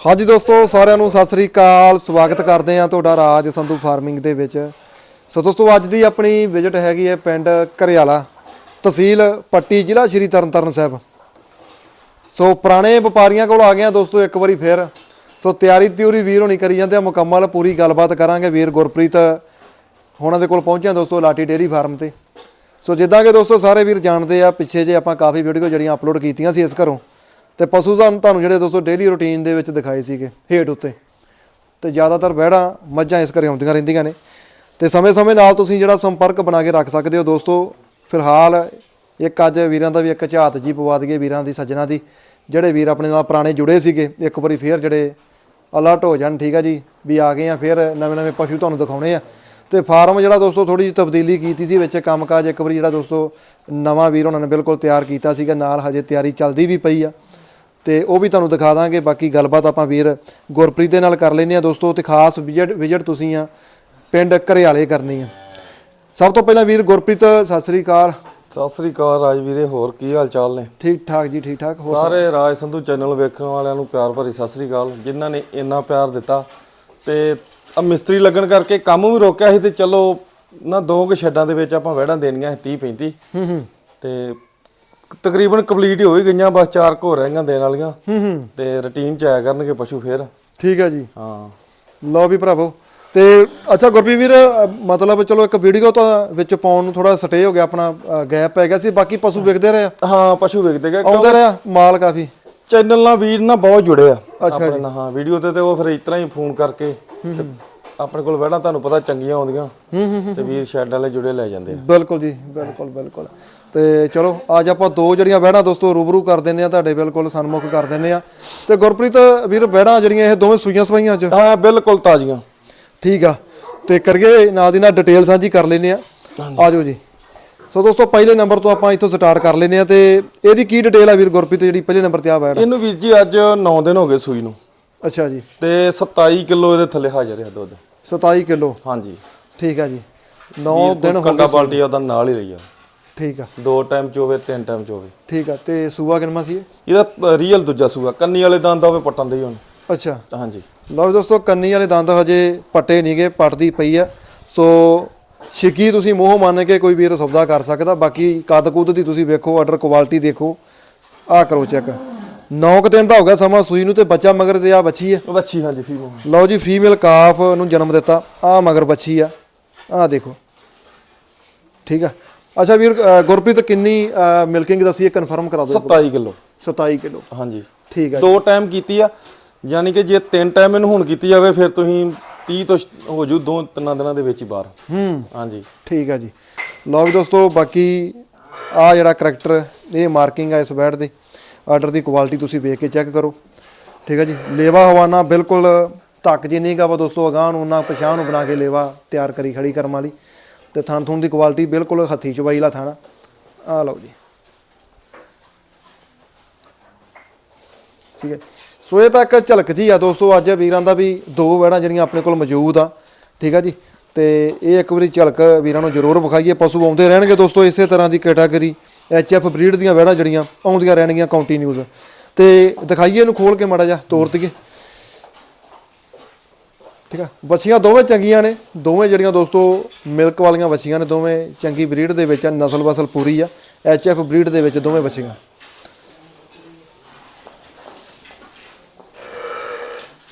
ਹਾਂਜੀ ਦੋਸਤੋ, ਸਾਰਿਆਂ ਨੂੰ ਸਤਿ ਸ੍ਰੀ ਅਕਾਲ। ਸਵਾਗਤ ਕਰਦੇ ਹਾਂ ਤੁਹਾਡਾ ਰਾਜ ਸੰਧੂ ਫਾਰਮਿੰਗ ਦੇ ਵਿੱਚ। ਸੋ ਦੋਸਤੋ, ਅੱਜ ਦੀ ਆਪਣੀ ਵਿਜ਼ਿਟ ਹੈਗੀ ਹੈ ਪਿੰਡ ਘਰਿਆਲਾ ਤਹਿਸੀਲ ਪੱਟੀ, ਜ਼ਿਲ੍ਹਾ ਸ਼੍ਰੀ ਤਰਨਤਾਰਨ ਸਾਹਿਬ। ਸੋ ਪੁਰਾਣੇ ਵਪਾਰੀਆਂ ਕੋਲ ਆ ਗਏ ਆ ਦੋਸਤੋ, ਇੱਕ ਵਾਰੀ ਫੇਰ। ਸੋ ਤਿਆਰੀ ਤਿਉਰੀ ਵੀਰ ਹੋਣੀ ਕਰੀ ਜਾਂਦੇ ਆ, ਮੁਕੰਮਲ ਪੂਰੀ ਗੱਲਬਾਤ ਕਰਾਂਗੇ। ਵੀਰ ਗੁਰਪ੍ਰੀਤ ਹੋਣਾ ਦੇ ਕੋਲ ਪਹੁੰਚਿਆ ਦੋਸਤੋ, ਲਾਟੀ ਡੇਰੀ ਫਾਰਮ ਤੇ। ਸੋ ਜਿੱਦਾਂ ਕਿ ਦੋਸਤੋ, ਸਾਰੇ ਵੀਰ ਜਾਣਦੇ ਆ, ਪਿੱਛੇ ਜੇ ਆਪਾਂ ਕਾਫੀ ਵੀਡੀਓ ਜਿਹੜੀਆਂ ਅਪਲੋਡ ਕੀਤੀਆਂ ਸੀ ਇਸ ਘਰੋਂ। ਤੇ ਪਸ਼ੂ ਤੁਹਾਨੂੰ ਤੁਹਾਨੂੰ ਜਿਹੜੇ ਦੋਸਤੋ ਡੇਲੀ ਰੁਟੀਨ ਦੇ ਵਿੱਚ ਦਿਖਾਏ ਸੀਗੇ, ਹੇਠ ਉੱਤੇ। ਤੇ ਜ਼ਿਆਦਾਤਰ ਬਹਿੜਾਂ ਮੱਝਾਂ ਇਸ ਘਰੇ ਆਉਂਦੀਆਂ ਰਹਿੰਦੀਆਂ ਨੇ। ਤੇ ਸਮੇਂ-ਸਮੇਂ ਨਾਲ ਤੁਸੀਂ ਜਿਹੜਾ ਸੰਪਰਕ ਬਣਾ ਕੇ ਰੱਖ ਸਕਦੇ ਹੋ ਦੋਸਤੋ, ਫਿਲਹਾਲ ਇੱਕ ਅੱਜ ਵੀਰਾਂ ਦਾ ਵੀ ਇੱਕ ਝਾਤ ਜੀ ਪਵਾ ਦਈਏ, ਵੀਰਾਂ ਦੀ, ਸੱਜਣਾ ਦੀ। ਜਿਹੜੇ ਵੀਰ ਆਪਣੇ ਨਾਲ ਪੁਰਾਣੇ ਜੁੜੇ ਸੀਗੇ, ਇੱਕ ਵਾਰੀ ਫੇਰ ਜਿਹੜੇ ਅਲਰਟ ਹੋ ਜਾਣ, ਠੀਕ ਆ ਜੀ, ਵੀ ਆ ਗਏ ਆ, ਫਿਰ ਨਵੇਂ-ਨਵੇਂ ਪਸ਼ੂ ਤੁਹਾਨੂੰ ਦਿਖਾਉਣੇ ਆ। ਤੇ ਫਾਰਮ ਜਿਹੜਾ ਦੋਸਤੋ ਥੋੜੀ ਜਿਹੀ ਤਬਦੀਲੀ ਕੀਤੀ ਸੀ ਵਿੱਚ ਕੰਮਕਾਜ, ਇੱਕ ਵਾਰੀ ਜਿਹੜਾ ਦੋਸਤੋ ਨਵਾਂ ਵੀਰ ਉਹਨਾਂ ਨੇ ਬਿਲਕੁਲ ਤਿਆਰ ਕੀਤਾ ਸੀਗਾ, ਨਾਲ ਹਜੇ ਤਿਆਰੀ ਚੱਲਦੀ ਵੀ ਪਈ ਆ। ਤੇ ਉਹ ਵੀ ਤੁਹਾਨੂੰ ਦਿਖਾ ਦਾਂਗੇ। ਬਾਕੀ ਗੱਲਬਾਤ ਆਪਾਂ ਵੀਰ ਗੁਰਪ੍ਰੀਤ ਦੇ ਨਾਲ ਕਰ ਲੈਨੇ ਆ ਦੋਸਤੋ ਤੇ ਖਾਸ ਵਿਜ਼ਿਟ ਵਿਜ਼ਿਟ ਤੁਸੀਂ ਆ ਪਿੰਡ ਘਰਿਆਲੇ ਕਰਨੀ ਆ। ਸਭ ਤੋਂ ਪਹਿਲਾਂ ਵੀਰ ਗੁਰਪ੍ਰੀਤ ਸਤਿ ਸ੍ਰੀ ਅਕਾਲ। ਸਤਿ ਸ੍ਰੀ ਅਕਾਲ ਰਾਜ ਵੀਰੇ ਹੋਰ ਕੀ ਹਾਲ ਚਾਲ ਨੇ? ਠੀਕ ਠਾਕ ਜੀ ਠੀਕ ਠਾਕ ਹੋਰ ਸਾਰੇ ਰਾਜ ਸੰਧੂ ਚੈਨਲ ਵੇਖਣ ਵਾਲਿਆਂ ਨੂੰ ਪਿਆਰ ਭਰੀ ਸਤਿ ਸ੍ਰੀ ਅਕਾਲ ਜਿਨ੍ਹਾਂ ਨੇ ਇੰਨਾ ਪਿਆਰ ਦਿੱਤਾ। ਤੇ ਆ ਮਿਸਤਰੀ ਲੱਗਣ ਕਰਕੇ ਕੰਮ ਵੀ ਰੋਕਿਆ ਸੀ ਤੇ ਚਲੋ ਨਾ ਦੋ ਕੁ ਛੱਡਾਂ ਦੇ ਵਿੱਚ ਆਪਾਂ ਵਹਿੜਾਂ ਦੇਣੀਆਂ ਸੀ 30 35 ਹੂੰ ਹੂੰ ਤੇ ਤਕਰੀਬਨ ਕੰਪਲੀਟ ਹੀ ਹੋ ਗਈਆਂ ਬਸ ਚਾਰ ਘੋ ਰਹਿ ਗਈਆਂ ਦੇਣ ਵਾਲੀਆਂ। ਹੂੰ ਹੂੰ। ਤੇ ਰੁਟੀਨ ਚ ਆਇਆ ਕਰਨਗੇ ਪਸ਼ੂ ਫੇਰ। ਠੀਕ ਹੈ ਜੀ। ਹਾਂ। ਲਓ ਵੀ ਭਰਾਵੋ ਤੇ ਅੱਛਾ ਗੁਰਪ੍ਰੀਤ ਵੀਰ ਮਤਲਬ ਚਲੋ ਇੱਕ ਵੀਡੀਓ ਤਾਂ ਵਿੱਚ ਪਾਉਣ ਨੂੰ ਥੋੜਾ ਸਟੇ ਹੋ ਗਿਆ ਆਪਣਾ ਗੈਪ ਪੈ ਗਿਆ ਸੀ ਬਾਕੀ ਪਸ਼ੂ ਵਿਕਦੇ ਰਹੇ ਆ? ਹਾਂ ਪਸ਼ੂ ਵੇਖਦੇ ਗਏ। ਆਉਂਦੇ ਰਿਹਾ ਮਾਲ ਕਾਫੀ? ਚੈਨਲ ਨਾਲ ਵੀਰ ਨਾਲ ਬਹੁਤ ਜੁੜੇ ਆ। ਆਪਣੇ ਨਾਲ ਹਾਂ ਵੀਡੀਓ ਤੇ ਤੇ ਉਹ ਫਿਰ ਇਸ ਤਰ੍ਹਾਂ ਹੀ ਫੋਨ ਕਰਕੇ ਆਪਣੇ ਕੋਲ ਵਹਿੜਾਂ ਤੁਹਾਨੂੰ ਪਤਾ ਚੰਗੀਆਂ ਆਉਂਦੀਆਂ। ਤੇ ਵੀਰ ਸ਼ੈਡ ਵਾਲੇ ਜੁੜੇ ਲੈ ਜਾਂਦੇ ਆ। ਬਿਲਕੁਲ ਜੀ ਬਿਲਕੁਲ ਬਿਲਕੁਲ। ਤੇ ਚਲੋ ਅੱਜ ਆਪਾਂ ਦੋ ਜਿਹੜੀਆਂ ਵਹਿੜਾਂ ਦੋਸਤੋ ਰੂਬਰੂ ਕਰ ਦਿੰਨੇ ਆ ਤੁਹਾਡੇ ਬਿਲਕੁਲ ਸਨਮੁਖ ਕਰ ਦਿੰਨੇ ਆ। ਤੇ ਗੁਰਪ੍ਰੀਤ ਵੀਰ ਵਹਿੜਾਂ ਜਿਹੜੀਆਂ ਇਹ ਦੋਵੇਂ ਸੂਈਆਂ ਸਵਾਈਆਂ ਅੱਜ? ਹਾਂ ਬਿਲਕੁਲ ਤਾਜ਼ੀਆਂ। ਠੀਕ ਆ। ਤੇ ਕਰੀਏ ਨਾਲ ਦੀ ਨਾਲ ਡਿਟੇਲ ਸਾਂਝੀ ਕਰ ਲੈਨੇ ਆ। ਆਜੋ ਜੀ। ਸੋ ਦੋਸਤੋ ਪਹਿਲੇ ਨੰਬਰ ਤੋਂ ਆਪਾਂ ਇੱਥੋਂ ਸਟਾਰਟ ਕਰ ਲੈਨੇ ਆ ਤੇ ਇਹਦੀ ਕੀ ਡਿਟੇਲ ਆ ਵੀਰ ਗੁਰਪ੍ਰੀਤ ਜਿਹੜੀ ਪਹਿਲੇ ਨੰਬਰ ਤੇ ਆ ਵਹਿੜ ਇਹਨੂੰ ਵੀਰ ਜੀ ਅੱਜ 9 ਦਿਨ ਹੋ ਗਏ ਸੂਈ ਨੂੰ। ਅੱਛਾ ਜੀ। ਤੇ 27 ਕਿਲੋ ਇਹਦੇ ਥੱਲੇ ਹਾਜ਼ਰ ਹੈ ਦੁੱਧ। 27 ਕਿਲੋ? ਹਾਂਜੀ। ਠੀਕ ਆ ਜੀ। 9 ਦਿਨ ਹੋ ਕੰਡਾ ਬਾਲਟੀ ਉਹਦਾ ਨਾਲ ਹੀ ਲਈ ਆ। ਠੀਕ ਆ। ਦੋ ਟਾਈਮ ਚ ਹੋਵੇ ਤਿੰਨ ਟਾਈਮ ਚ ਹੋਵੇ। ਠੀਕ ਆ ਤੇ ਸੂਆ ਕਿੰਨਾ ਸੀ ਇਹ? ਇਹਦਾ ਰੀਅਲ ਦੂਜਾ ਸੂਆ। ਕੰਨੀ ਵਾਲੇ ਦੰਦ ਹੋਵੇ ਪੱਟਣ ਦੇ ਹੀ ਹੁਣ। ਅੱਛਾ। ਹਾਂਜੀ। ਲਓ ਜੀ ਦੋਸਤੋ ਕੰਨੀ ਵਾਲੇ ਦੰਦ ਹਜੇ ਪੱਟੇ ਨਹੀਂਗੇ ਪੱਟਦੀ ਪਈ ਆ। ਸੋ ਛਿੱਕੀ ਤੁਸੀਂ ਮੂੰਹ ਮੰਨ ਕੇ ਕੋਈ ਵੀਰ ਸੌਦਾ ਕਰ ਸਕਦਾ। ਬਾਕੀ ਕੱਦ ਕੁੱਦ ਦੀ ਤੁਸੀਂ ਵੇਖੋ ਆਰਡਰ ਕੁਆਲਿਟੀ ਦੇਖੋ। ਆਹ ਕਰੋ ਚੈੱਕ 9 ਦਿਨ ਦਾ ਹੋ ਗਿਆ ਸਮਾਂ ਸੂਈ ਨੂੰ ਤੇ ਬੱਚਾ ਮਗਰ ਤੇ ਆ ਬੱਚੀ ਹੈ ਉਹ ਬੱਚੀ ਹਾਂਜੀ ਫੀਮੋ ਲਓ ਜੀ ਫੀਮੇਲ ਕਾਫ ਨੂੰ ਜਨਮ ਦਿੱਤਾ। ਆ ਮਗਰ ਬੱਚੀ ਆ। ਆ ਦੇਖੋ। ਠੀਕ ਆ। ਅੱਛਾ ਵੀਰ ਅ, ਗੁਰਪ੍ਰੀਤ ਕਿੰਨੀ ਮਿਲਕਿੰਗ ਦੱਸੀ ਹੈ ਕਨਫਰਮ ਕਰਾ ਦਿਓ 27 ਕਿਲੋ। 27 ਕਿਲੋ। ਹਾਂਜੀ। ਠੀਕ ਆ ਦੋ ਟਾਈਮ ਕੀਤੀ ਆ ਯਾਨੀ ਕਿ ਜੇ ਤਿੰਨ ਟਾਈਮ ਇਹਨੂੰ ਹੁਣ ਕੀਤੀ ਜਾਵੇ ਫਿਰ ਤੁਸੀਂ 30 ਤੋਂ ਸ਼- ਹੋ ਜੂ ਦੋ ਤਿੰਨਾਂ ਦਿਨਾਂ ਦੇ ਵਿੱਚ ਹੀ ਬਾਹਰ। ਹੂੰ। ਹਾਂਜੀ। ਠੀਕ ਆ ਜੀ। ਲਓ ਵੀ ਦੋਸਤੋ ਬਾਕੀ ਆ ਜਿਹੜਾ ਕਰੈਕਟਰ ਇਹ ਮਾਰਕਿੰਗ ਆ ਇਸ ਬੈਡ ਦੀ। ਆਰਡਰ ਦੀ ਕੁਆਲਿਟੀ ਤੁਸੀਂ ਵੇਖ ਕੇ ਚੈੱਕ ਕਰੋ। ਠੀਕ ਆ ਜੀ। ਲੇਵਾ ਹਵਾਨਾ ਬਿਲਕੁਲ ਧੱਕ ਜਿੰਨੀ ਕਾ ਵਾ ਦੋਸਤੋ ਅਗਾਂਹ ਨੂੰ ਉਹਨਾਂ ਪਛਾਣ ਨੂੰ ਬਣਾ ਕੇ ਲੇਵਾ ਤਿਆਰ ਕਰੀ ਖੜੀ ਕਰਮ ਵਾਲੀ। ਤੇ ਥਣ ਥੁਣ ਦੀ ਕੁਆਲਿਟੀ ਬਿਲਕੁਲ ਹੱਥੀ ਚਵਾਈਲਾ ਥਾਣਾ ਆ। ਲਓ ਜੀ। ਠੀਕ ਹੈ। ਸੋ ਇਹ ਤਾਂ ਇੱਕ ਝਲਕ ਜੀ ਆ ਦੋਸਤੋ, ਅੱਜ ਵੀਰਾਂ ਦਾ ਵੀ ਦੋ ਵੈੜਾਂ ਜਿਹੜੀਆਂ ਆਪਣੇ ਕੋਲ ਮੌਜੂਦ ਆ। ਠੀਕ ਆ ਜੀ। ਤੇ ਇਹ ਇੱਕ ਵਾਰੀ ਝਲਕ ਵੀਰਾਂ ਨੂੰ ਜ਼ਰੂਰ ਵਿਖਾਈਏ। ਪਸ਼ੂ ਆਉਂਦੇ ਰਹਿਣਗੇ ਦੋਸਤੋ, ਇਸੇ ਤਰ੍ਹਾਂ ਦੀ ਕੈਟਾਗਰੀ ਐਫ ਬਰੀਡ ਦੀਆਂ ਵੈੜਾਂ ਜਿਹੜੀਆਂ ਆਉਂਦੀਆਂ ਰਹਿਣਗੀਆਂ ਕੰਟੀਨਿਊਸ ਤੇ ਦਿਖਾਈਏ ਇਹਨੂੰ ਖੋਲ ਕੇ ਮਾੜਾ ਜਿਹਾ ਤੋਰ ਦਈਏ। ਠੀਕ ਆ? ਬੱਚੀਆਂ ਦੋਵੇਂ ਚੰਗੀਆਂ ਨੇ, ਦੋਵੇਂ ਜਿਹੜੀਆਂ ਦੋਸਤੋ ਮਿਲਕ ਵਾਲੀਆਂ ਬੱਚੀਆਂ ਨੇ, ਦੋਵੇਂ ਚੰਗੀ ਬਰੀਡ ਦੇ ਵਿੱਚ ਆ, ਨਸਲ ਵਸਲ ਪੂਰੀ ਆ ਐਫ ਬਰੀਡ ਦੇ ਵਿੱਚ ਦੋਵੇਂ ਬੱਚੀਆਂ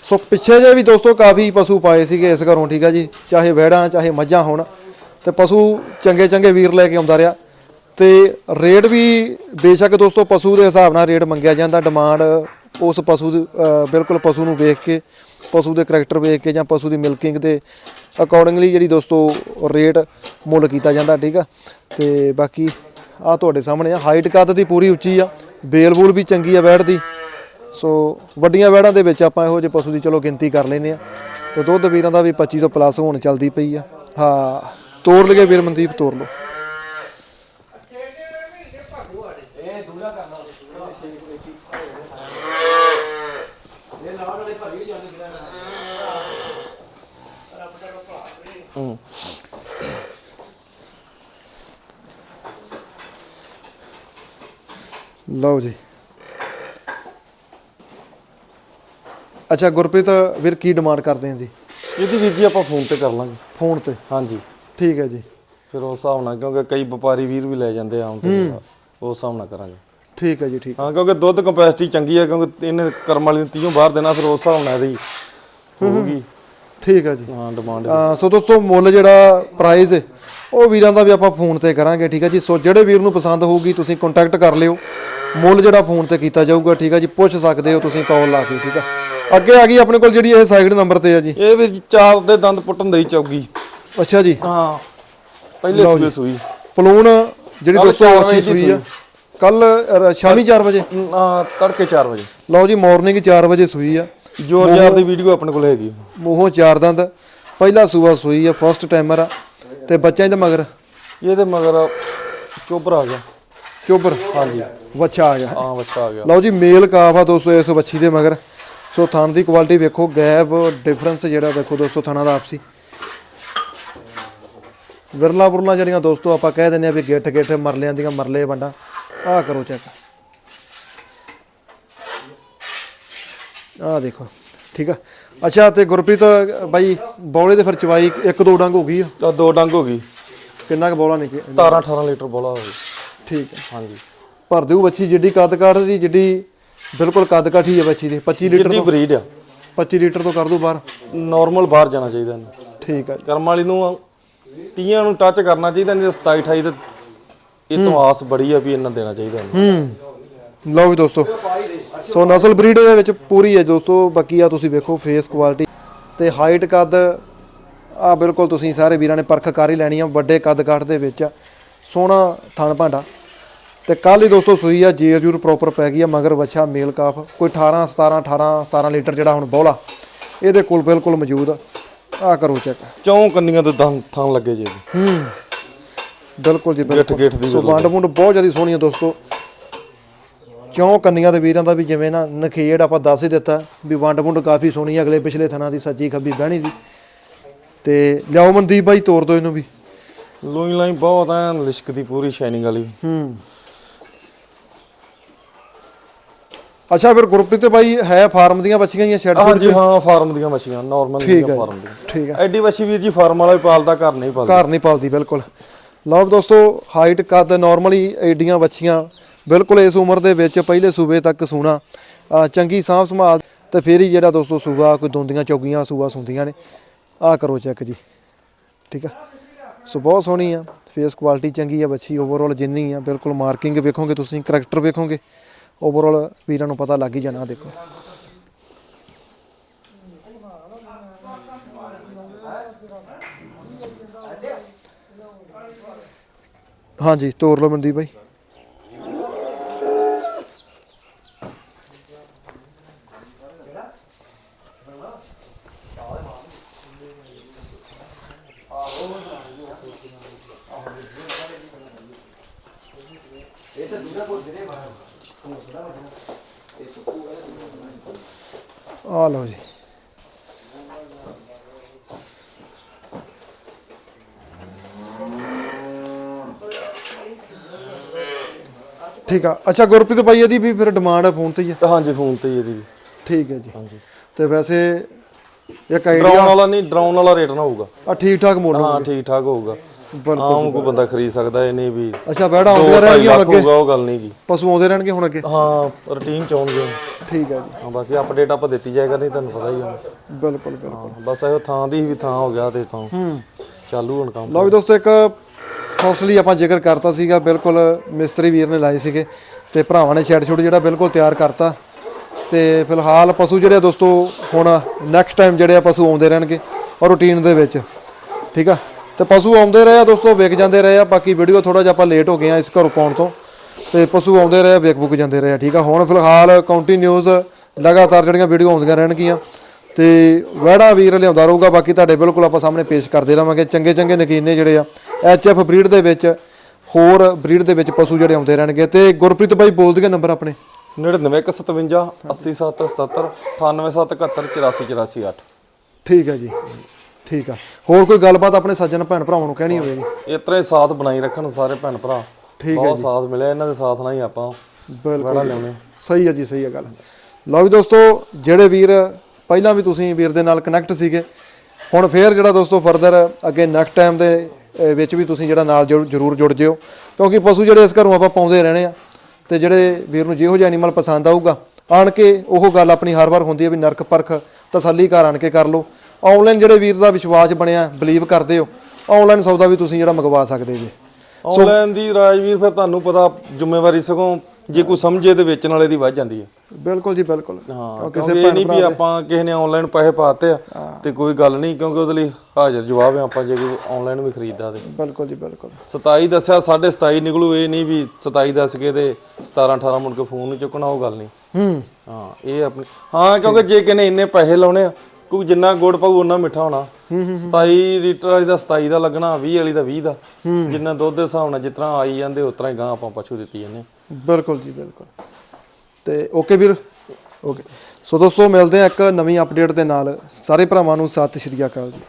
ਸੋ ਪਿੱਛੇ ਜੇ ਵੀ ਦੋਸਤੋ ਕਾਫੀ ਪਸ਼ੂ ਪਾਏ ਸੀਗੇ ਇਸ ਘਰੋਂ, ਠੀਕ ਆ ਜੀ? ਚਾਹੇ ਵਹਿੜਾਂ ਚਾਹੇ ਮੱਝਾਂ ਹੋਣ, ਤੇ ਪਸ਼ੂ ਚੰਗੇ ਚੰਗੇ ਵੀਰ ਲੈ ਕੇ ਆਉਂਦਾ ਰਿਹਾ। ਤੇ ਰੇਟ ਵੀ ਬੇਸ਼ੱਕ ਦੋਸਤੋ ਪਸ਼ੂ ਦੇ ਹਿਸਾਬ ਨਾਲ ਰੇਟ ਮੰਗਿਆ ਜਾਂਦਾ, ਡਿਮਾਂਡ ਉਸ ਪਸ਼ੂ ਦੀ ਬਿਲਕੁਲ ਪਸ਼ੂ ਨੂੰ ਵੇਖ ਕੇ। ਪਸ਼ੂ ਦੇ ਕਰੈਕਟਰ ਵੇਖ ਕੇ ਜਾਂ ਪਸ਼ੂ ਦੀ ਮਿਲਕਿੰਗ ਦੇ ਅਕੋਰਡਿੰਗਲੀ ਜਿਹੜੀ ਦੋਸਤੋ ਰੇਟ ਮੁੱਲ ਕੀਤਾ ਜਾਂਦਾ, ਠੀਕ ਆ? ਤੇ ਬਾਕੀ ਆ ਤੁਹਾਡੇ ਸਾਹਮਣੇ ਆ ਹਾਈਟ ਕੱਦ ਦੀ ਪੂਰੀ ਉੱਚੀ ਆ, ਬੇਲ ਬੂਲ ਵੀ ਚੰਗੀ ਆ ਬੈਠ ਦੀ। ਸੋ ਵੱਡੀਆਂ ਵੈੜਾਂ ਦੇ ਵਿੱਚ ਆਪਾਂ ਇਹੋ ਜਿਹੇ ਪਸ਼ੂ ਦੀ ਚਲੋ ਗਿਣਤੀ ਕਰ ਲੈਨੇ ਆ। ਤੇ ਦੁੱਧ ਵੀਰਾਂ ਦਾ ਵੀ 25 ਤੋਂ ਪਲੱਸ ਹੋਣ ਚੱਲਦੀ ਪਈ ਆ। ਹਾਂ ਤੋੜ ਲਗੇ ਵੀਰ ਮਨਦੀਪ ਤੋੜ ਲਓ। ਲਓ ਜੀ। ਅੱਛਾ ਗੁਰਪ੍ਰੀਤ ਵੀਰ ਕੀ ਡਿਮਾਂਡ ਕਰਦੇ ਆਂ ਜੀ? ਇਹਦੀ ਵੀਰ ਜੀ ਆਪਾਂ ਫੋਨ ਤੇ ਕਰ ਲਾਂਗੇ। ਫੋਨ ਤੇ? ਹਾਂਜੀ। ਠੀਕ ਹੈ ਜੀ। ਫਿਰ ਉਸ ਹਿਸਾਬ ਨਾਲ ਕਿਉਂਕਿ ਕਈ ਵਪਾਰੀ ਵੀਰ ਵੀ ਲੈ ਜਾਂਦੇ ਆ ਆਮ ਤੇ ਉਸ ਹਿਸਾਬ ਨਾਲ ਕਰਾਂਗੇ। ਠੀਕ ਹੈ ਜੀ ਠੀਕ ਹਾਂ। ਕਿਉਂਕਿ ਦੁੱਧ ਕੰਪੈਸਿਟੀ ਚੰਗੀ ਹੈ ਕਿਉਂਕਿ ਇਹਨੇ ਕਰਮ ਵਾਲੀ ਨੂੰ 30 ਬਾਹਰ ਦੇਣਾ ਫਿਰ ਉਸ ਹਿਸਾਬ ਨਾਲ ਇਹਦੀ ਹੋਊਗੀ। ਠੀਕ ਹੈ ਜੀ। ਹਾਂ ਡਿਮਾਂਡ ਸੋ ਦੋਸਤੋ ਮੁੱਲ ਜਿਹੜਾ ਪ੍ਰਾਈਸ ਹੈ ਉਹ ਵੀਰਾਂ ਦਾ ਵੀ ਆਪਾਂ ਫੋਨ ਤੇ ਕਰਾਂਗੇ ਠੀਕ ਹੈ ਜੀ। ਸੋ ਜਿਹੜੇ ਵੀਰ ਨੂੰ ਪਸੰਦ ਹੋਊਗੀ ਤੁਸੀਂ ਕੰਟੈਕਟ ਕਰ ਲਿਓ। ਮੁੱਲ ਜਿਹੜਾ ਫੋਨ ਤੇ ਕੀਤਾ ਜਾਊਗਾ ਠੀਕ ਹੈ ਜੀ? ਪੁੱਛ ਸਕਦੇ ਹੋ ਤੁਸੀਂ ਕਾਲ ਲਾ ਕੇ ਠੀਕ ਹੈ ਅੱਗੇ ਆ ਗਈ ਆਪਣੇ ਕੋਲ ਜਿਹੜੀ ਇਹ ਸਾਈਡ ਨੰਬਰ ਤੇ ਆ ਜੀ। ਇਹ ਜੀ ਚਾਰ ਦੇ ਦੰਦ ਪੁੱਟਣ ਦੇ ਚੌਗੀ। ਅੱਛਾ ਜੀ। ਹਾਂ। ਪਹਿਲੇ ਲਓ ਸੂਏ ਸੂਈ। ਪਲੂਣ ਜਿਹੜੀ ਕੱਲ੍ਹ ਵਜੇ ਦੀ ਸੂਈ ਆ। ਕੱਲ ਸ਼ਾਮੀ 4 ਵਜੇ? ਆ ਤੜਕੇ 4 ਵਜੇ। ਲਓ ਜੀ ਮਾਰਨਿੰਗ 4 ਵਜੇ ਸੂਈ ਆ। ਜੋਰ ਜਾਰ ਦੀ ਵੀਡੀਓ ਆਪਣੇ ਕੋਲ ਹੈਗੀ। ਮੂੰਹੋਂ ਚਾਰ ਦੰਦ। ਪਹਿਲਾ ਸੂਆ ਸੂਈ ਆ ਫਸਟ ਟਾਈਮਰ ਆ। ਤੇ ਬੱਚਾ ਇਹਦੇ ਮਗਰ? ਇਹਦੇ ਮਗਰ ਚੋਬਰ ਆ ਗਿਆ। ਚੋਬਰ ਹਾਂਜੀ। ਵੱਛਾ ਆ ਗਿਆ। ਹਾਂ ਬੱਚਾ ਆ ਗਿਆ। ਲਓ ਜੀ ਮੇਲ ਕਾਫ ਆ ਦੋਸਤੋ ਇਸ ਵੱਛੀ ਦੇ ਮਗਰ। ਸੋ ਥਣ ਦੀ ਕੁਆਲਿਟੀ ਵੇਖੋ ਗੈਪ ਡਿਫਰੈਂਸ ਜਿਹੜਾ ਦੇਖੋ ਦੋਸਤੋ ਥਣਾ ਦਾ ਆਪਸੀ। ਵਿਰਲਾ ਬੁਰਲਾ ਜਿਹੜੀਆਂ ਦੋਸਤੋ ਆਪਾਂ ਕਹਿ ਦਿੰਦੇ ਆ ਵੀ ਗਿੱਠ ਗਿੱਠ ਮਰਲਿਆਂ ਦੀਆਂ ਮਰਲੇ ਵੰਡਾ ਆਹ ਕਰੋ ਚੈੱਕ ਆਹ ਦੇਖੋ ਠੀਕ ਆ। ਅੱਛਾ ਤੇ ਗੁਰਪ੍ਰੀਤ ਬਾਈ ਬੌਲੇ ਦੇ ਫਿਰ ਚਵਾਈ ਇੱਕ ਦੋ ਡੰਗ ਹੋ ਗਈ ਆ? ਆ ਦੋ ਡੰਗ ਹੋ ਗਈ। ਕਿੰਨਾ ਕੁ ਬੌਲਾ ਨਿਕਲਿਆ? 17 18 ਲੀਟਰ ਬੋਲਾ ਹੋ ਗਈ ਠੀਕ ਹੈ। ਹਾਂਜੀ। ਭਰ ਦਿਓ ਬੱਚੀ ਜਿੱਡੀ ਕੱਦ ਕਾਠ ਦੀ ਜਿੱਡੀ ਬਿਲਕੁਲ ਕੱਦ ਕਾਠੀ ਹੈ ਬੱਚੀ ਦੀ। 25 ਲੀਟਰ ਤੋਂ ਬਰੀਡ ਆ। 25 ਲੀਟਰ ਤੋਂ ਕਰ ਦੋ ਬਾਹਰ। ਨਾਰਮਲ ਬਾਹਰ ਜਾਣਾ ਚਾਹੀਦਾ ਇਹਨੂੰ। ਠੀਕ ਹੈ ਜੀ। ਕਰਮ ਵਾਲੀ ਨੂੰ ਤੀਆਂ ਨੂੰ ਟੱਚ ਕਰਨਾ ਚਾਹੀਦਾ ਨਹੀਂ 27 28 ਤੇ ਇਹ ਤੋਂ ਆਸ ਬੜੀ ਆ ਵੀ ਇਹਨਾਂ ਦੇਣਾ ਚਾਹੀਦਾ ਇਹਨੂੰ। ਹੂੰ। ਲਓ ਵੀ ਦੋਸਤੋ ਸੋ ਨਸਲ ਬਰੀਡ ਦੇ ਵਿੱਚ ਪੂਰੀ ਹੈ ਦੋਸਤੋ। ਬਾਕੀ ਆ ਤੁਸੀਂ ਵੇਖੋ ਫੇਸ ਕੁਆਲਿਟੀ ਤੇ ਹਾਈਟ ਕੱਦ ਆ ਬਿਲਕੁਲ ਤੁਸੀਂ ਸਾਰੇ ਵੀਰਾਂ ਨੇ ਪਰਖ ਕਰ ਹੀ ਲੈਣੀ ਆ ਵੱਡੇ ਕੱਦ ਕਾਠ ਦੇ ਵਿੱਚ ਆ। ਸੋਹਣਾ ਥਣ ਭਾਂਡਾ। ਤੇ ਕੱਲ ਹੀ ਦੋਸਤੋ ਸੂਈ ਆ ਜੇਰ ਜੂਰ ਪ੍ਰੋਪਰ ਪੈ ਗਈ ਆ ਮਗਰ ਵੱਛਾ ਮੇਲ ਕਾਫ। ਕੋਈ 18 17 18 17 ਲੀਟਰ ਜਿਹੜਾ ਹੁਣ ਬੋਲਾ ਇਹਦੇ ਕੋਲ ਬਿਲਕੁਲ ਮੌਜੂਦ ਆ। ਆ ਕਰੋ ਚੈੱਕ ਚੌਂ ਕੰਨੀਆਂ ਤੇ ਦੰ ਥਾਂ ਲੱਗੇ ਜੇ। ਹੂੰ। ਬਿਲਕੁਲ ਜੀ ਬਿਲਕੁਲ। ਸੋ ਵੰਡ ਵੁੰਡ ਬਹੁਤ ਜ਼ਿਆਦਾ ਸੋਹਣੀ ਆ ਦੋਸਤੋ। ਕਿਉਂ ਕੰਨੀਆਂ ਦੇ ਵੀਰਾਂ ਦਾ ਵੀ ਜਿਵੇਂ ਨਾ ਨਖੇੜ ਆਪਾਂ ਦੱਸ ਹੀ ਦਿੱਤਾ ਵੀ ਵੰਡ ਵੁੰਡ ਕਾਫੀ ਸੋਹਣੀ ਆ ਅਗਲੇ ਪਿਛਲੇ ਥਣਾ ਦੀ ਸੱਜੀ ਖੱਬੀ ਬਹਿਣੀ ਦੀ। ਤੇ ਲਿਆਓ ਮਨਦੀਪ ਬਾਈ ਤੋੜ ਦੋ ਇਹਨੂੰ ਵੀ। ਲੋਈ ਲਾਈ ਬਹੁਤ ਐ ਲਿਸ਼ਕ ਦੀ ਪੂਰੀ ਸ਼ਾਈਨਿੰਗ ਵਾਲੀ। ਹੂੰ। ਅੱਛਾ ਫਿਰ ਗੁਰਪ੍ਰੀਤ ਬਾਈ ਹੈ ਫਾਰਮ ਦੀਆਂ ਬੱਚੀਆਂ ਹੀ ਆ ਸ਼ੈੱਡ ਹਾਂਜੀ ਹਾਂ ਫਾਰਮ ਦੀਆਂ ਮੱਛੀਆਂ ਨਾਰਮਲ ਠੀਕ ਦੀਆਂ ਹੈ ਫਾਰਮ ਦੀਆਂ। ਠੀਕ ਹੈ। ਐਡੀ ਮੱਛੀ ਵੀਰ ਜੀ ਫਾਰਮ ਵਾਲਾ ਵੀ ਪਾਲਦਾ ਘਰ ਨਹੀਂ ਪਾਲਦਾ। ਘਰ ਨਹੀਂ ਪਾਲਦੀ ਬਿਲਕੁਲ। ਲਓ ਵੀ ਦੋਸਤੋ ਹਾਈਟ ਕੱਦ ਨਾਰਮਲੀ ਐਡੀਆਂ ਬੱਚੀਆਂ ਬਿਲਕੁਲ ਇਸ ਉਮਰ ਦੇ ਵਿੱਚ ਪਹਿਲੇ ਸੂਬੇ ਤੱਕ ਸੂਣਾ। ਚੰਗੀ ਸਾਂਭ ਸੰਭਾਲ ਤੇ ਫਿਰ ਹੀ ਜਿਹੜਾ ਦੋਸਤੋ ਸੂਆ ਕੋਈ ਦੋਂਦੀਆਂ ਚੌਗੀਆਂ ਸੂਆ ਸੁੰਦੀਆਂ ਨੇ। ਆਹ ਕਰੋ ਚੈੱਕ ਜੀ। ਠੀਕ ਆ? ਸੋ ਬਹੁਤ ਸੋਹਣੀ ਆ। ਫੇਸ ਕੁਆਲਿਟੀ ਚੰਗੀ ਆ ਬੱਚੀ ਓਵਰਆਲ ਜਿੰਨੀ ਆ ਬਿਲਕੁਲ ਮਾਰਕਿੰਗ ਵੇਖੋਗੇ ਤੁਸੀਂ ਕਰੈਕਟਰ ਵੇਖੋਗੇ। ਓਵਰਆਲ ਵੀਰਾਂ ਨੂੰ ਪਤਾ ਲੱਗ ਹੀ ਜਾਣਾ ਦੇਖੋ। ਹਾਂਜੀ ਤੋਰ ਲਓ ਮਨਦੀਪ ਆ ਲਓ ਜੀ ਠੀਕ ਆ ਅੱਛਾ ਗੁਰਪ੍ਰੀਤ ਭਾਈ ਇਹਦੀ ਵੀ ਫਿਰ ਡਿਮਾਂਡ ਹੈ ਫੋਨ ਤੇ ਹੀ ਆ ਹਾਂਜੀ ਫੋਨ ਤੇ ਹੀ ਇਹਦੀ ਵੀ ਠੀਕ ਹੈ ਜੀ ਹਾਂਜੀ ਤੇ ਵੈਸੇ ਇੱਕ ਡਰਾਉਣ ਆਈਡੀਆ ਵਾਲਾ ਨਹੀਂ ਡਰਾਉਣ ਵਾਲਾ ਰੇਟ ਨਾ ਹੋਊਗਾ ਆ ਠੀਕ ਠਾਕ ਮੁੱਲ ਹਾਂ ਠੀਕ ਠਾਕ ਹੋਊਗਾ ਆਮ ਕੋਈ ਬੰਦਾ ਖਰੀਦ ਸਕਦਾ ਇਹ ਨਹੀਂ ਵੀ ਅੱਛਾ ਬੈੜਾ ਆਉਂਦੇ ਰਹਿਣਗੇ ਹੁਣ ਅੱਗੇ? ਉਹ ਗੱਲ ਨਹੀਂ ਗੀ ਪਸ਼ੂ ਆਉਂਦੇ ਰਹਿਣਗੇ ਹੁਣ ਅੱਗੇ? ਹਾਂ ਰੁਟੀਨ ਚ ਆਉਣਗੇ। ਠੀਕ ਹੈ ਜੀ। ਹਾਂ ਬਾਕੀ ਅਪਡੇਟ ਆਪਾਂ ਦਿੱਤੀ ਜਾਏਗਾ ਨਹੀਂ ਤੁਹਾਨੂੰ ਪਤਾ ਹੀ ਹੈ ਬਿਲਕੁਲ ਬਿਲਕੁਲ। ਬਸ ਇਹੋ ਥਾਂ ਦੀ ਵੀ ਥਾਂ ਹੋ ਗਿਆ ਤੇ ਥਾਂ। ਹੂੰ। ਚਾਲੂ ਹੁਣ ਕੰਮ। ਲਓ ਵੀ ਦੋਸਤੋ ਇੱਕ ਫਸਲੀ ਆਪਾਂ ਜ਼ਿਕਰ ਕਰਤਾ ਸੀਗਾ ਬਿਲਕੁਲ ਮਿਸਤਰੀ ਵੀਰ ਨੇ ਲਾਏ ਸੀਗੇ ਤੇ ਭਰਾਵਾਂ ਨੇ ਛੇੜ ਛੋੜ ਜਿਹੜਾ ਬਿਲਕੁਲ ਤਿਆਰ ਕਰਤਾ। ਤੇ ਫਿਲਹਾਲ ਪਸ਼ੂ ਜਿਹੜੇ ਦੋਸਤੋ ਹੁਣ ਨੈਕਸਟ ਟਾਈਮ ਜਿਹੜੇ ਆ ਪਸ਼ੂ ਆਉਂਦੇ ਰਹਿਣਗੇ ਔਰ ਰੂਟੀਨ ਦੇ ਵਿੱਚ। ਠੀਕ ਆ? ਤੇ ਪਸ਼ੂ ਆਉਂਦੇ ਰਹੇ ਆ ਦੋਸਤੋ ਵਿਕ ਜਾਂਦੇ ਰਹੇ ਆ ਬਾਕੀ ਵੀਡੀਓ ਥੋੜਾ ਜਿਹਾ ਆਪਾਂ ਲੇਟ ਹੋ ਗਏ ਆ ਇਸ ਘਰੋਂ ਪਾਉਣ ਤੋਂ। ਤੇ ਪਸ਼ੂ ਆਉਂਦੇ ਰਹੇ ਆ, ਵਿਕ ਬੁਕ ਜਾਂਦੇ ਰਹੇ ਆ ਠੀਕ ਆ? ਹੁਣ ਫਿਲਹਾਲ ਕੰਟੀਨਿਊਸ ਲਗਾਤਾਰ ਜਿਹੜੀਆਂ ਵੀਡੀਓ ਆਉਂਦੀਆਂ ਰਹਿਣਗੀਆਂ। ਤੇ ਵੜਾ ਵੀਰ ਲਿਆਉਂਦਾ ਰਹੂਗਾ ਬਾਕੀ ਤੁਹਾਡੇ ਬਿਲਕੁਲ ਆਪਾਂ ਸਾਹਮਣੇ ਪੇਸ਼ ਕਰਦੇ ਰਹਾਂਗੇ ਚੰਗੇ ਚੰਗੇ ਨਗੀਨੇ ਜਿਹੜੇ ਆ ਐਚਐਫ ਬਰੀਡ ਦੇ ਵਿੱਚ ਹੋਰ ਬਰੀਡ ਦੇ ਵਿੱਚ ਪਸ਼ੂ ਜਿਹੜੇ ਆਉਂਦੇ ਰਹਿਣਗੇ। ਤੇ ਗੁਰਪ੍ਰੀਤ ਬਾਈ ਬੋਲ ਦਿਓ ਨੰਬਰ ਆਪਣੇ। 9957 8777 98771 84 ਠੀਕ ਹੈ ਜੀ। ਠੀਕ ਆ। ਹੋਰ ਕੋਈ ਗੱਲਬਾਤ ਆਪਣੇ ਸੱਜਣ ਭੈਣ ਭਰਾਵਾਂ ਨੂੰ ਕਹਿਣੀ ਹੋਵੇ ਜੀ? ਹੀ ਸਾਥ ਬਣਾਈ ਰੱਖਣ ਸਾਰੇ ਭੈਣ ਭਰਾ। ਠੀਕ ਹੈ ਬਹੁਤ ਸਾਥ ਮਿਲਿਆ ਇਹਨਾਂ ਦੇ ਸਾਥ ਨਾਲ ਹੀ ਆਪਾਂ ਬਿਲਕੁਲ ਸਹੀ ਹੈ ਜੀ ਸਹੀ ਹੈ ਗੱਲ। ਲਓ ਵੀ ਦੋਸਤੋ ਜਿਹੜੇ ਵੀਰ ਪਹਿਲਾਂ ਵੀ ਤੁਸੀਂ ਵੀਰ ਦੇ ਨਾਲ ਕਨੈਕਟ ਸੀਗੇ ਹੁਣ ਫੇਰ ਜਿਹੜਾ ਦੋਸਤੋ ਫਰਦਰ ਅੱਗੇ ਨੈਕਸਟ ਟਾਈਮ ਦੇ ਵਿੱਚ ਵੀ ਤੁਸੀਂ ਜਿਹੜਾ ਨਾਲ ਜਰੂਰ ਜੁੜ ਜਿਓ। ਕਿਉਂਕਿ ਪਸ਼ੂ ਜਿਹੜੇ ਇਸ ਘਰੋਂ ਆਪਾਂ ਪਾਉਂਦੇ ਰਹਿਣੇ ਆ ਤੇ ਜਿਹੜੇ ਵੀਰ ਨੂੰ ਜਿਹੋ ਜਿਹਾ ਐਨੀਮਲ ਪਸੰਦ ਆਊਗਾ ਆਣ ਕੇ ਉਹ ਗੱਲ ਆਪਣੀ ਹਰ ਵਾਰ ਹੁੰਦੀ ਹੈ ਵੀ ਨਰਕ ਪਰਖ ਤਸੱਲੀ ਘਰ ਆਣ ਕੇ ਕਰ ਲਓ। ਆਨਲਾਈਨ ਜਿਹੜੇ ਵੀਰ ਦਾ ਵਿਸ਼ਵਾਸ ਬਣਿਆ ਬਲੀਵ ਕਰਦੇ ਹੋ ਆਨਲਾਈਨ ਸੌਦਾ ਵੀ ਤੁਸੀਂ ਜਿਹੜਾ ਮੰਗਵਾ ਸਕਦੇ ਜੀ। ਆਨਲਾਈਨ ਦੀ ਰਾਜਵੀਰ ਫਿਰ ਤੁਹਾਨੂੰ ਪਤਾ ਜ਼ਿੰਮੇਵਾਰੀ ਸਗੋਂ ਜੇ ਕੋਈ ਸਮਝੇ ਤੇ ਵੇਚਣ ਵਾਲੇ ਦੀ ਵੱਧ ਜਾਂਦੀ ਹੈ। ਬਿਲਕੁਲ ਜੀ ਬਿਲਕੁਲ। ਹਾਂ ਕਿਸੇ ਇਹ ਨਹੀਂ ਵੀ ਆਪਾਂ ਕਿਸੇ ਨੇ ਆਨਲਾਈਨ ਪੈਸੇ ਪਾਤੇ ਆ ਤੇ ਕੋਈ ਗੱਲ ਨਹੀਂ ਕਿਉਂਕਿ ਉਹਦੇ ਲਈ ਹਾਜ਼ਰ ਜਵਾਬ ਹੈ ਆਪਾਂ ਜੇ ਕੋਈ ਆਨਲਾਈਨ ਵੀ ਖਰੀਦਦਾ ਤੇ। ਬਿਲਕੁਲ ਜੀ ਬਿਲਕੁਲ। 27 ਦੱਸਿਆ 27.5 ਨਿਕਲੂ ਇਹ ਨਹੀਂ ਵੀ 27 ਦੱਸ ਕੇ ਤੇ 17 18 ਮੁੜ ਕੇ ਫੋਨ ਨਹੀਂ ਚੁੱਕਣਾ ਉਹ ਗੱਲ ਨਹੀਂ। ਹੂੰ। ਹਾਂ ਇਹ ਆਪਣੀ ਹਾਂ ਕਿਉਂਕਿ ਜੇ ਕਿਨੇ ਇੰਨੇ ਪੈਸੇ ਲਾਉਣੇ ਆ ਕੋਈ ਜਿੰਨਾ ਗੁੜ ਪਾਊ ਉਹਨਾਂ ਮਿੱਠਾ ਹੋਣਾ। 27 ਲੀਟਰ ਵਾਲੀ ਦਾ 27 ਦਾ ਲੱਗਣਾ 20 ਵਾਲੀ ਦਾ 20 ਦਾ। ਜਿੰਨਾ ਦੁੱਧ ਦੇ ਹਿਸਾਬ ਨਾਲ ਜਿਤਨਾ ਆਈ ਜਾਂਦੇ ਉਤਰਾ ਹੀ ਗਾਂ ਆਪਾਂ ਪਛੂ ਦਿੱਤੀ ਜਾਂਦੇ ਬਿਲਕੁਲ ਜੀ ਬਿਲਕੁਲ। ਤੇ ਓਕੇ ਵੀਰ। ਓਕੇ। ਸੋ ਦੋਸਤੋ ਮਿਲਦੇ ਆ ਇੱਕ ਨਵੀਂ ਅਪਡੇਟ ਦੇ ਨਾਲ। ਸਾਰੇ ਭਰਾਵਾਂ ਨੂੰ ਸਤਿ ਸ਼੍ਰੀ ਅਕਾਲ ਜੀ।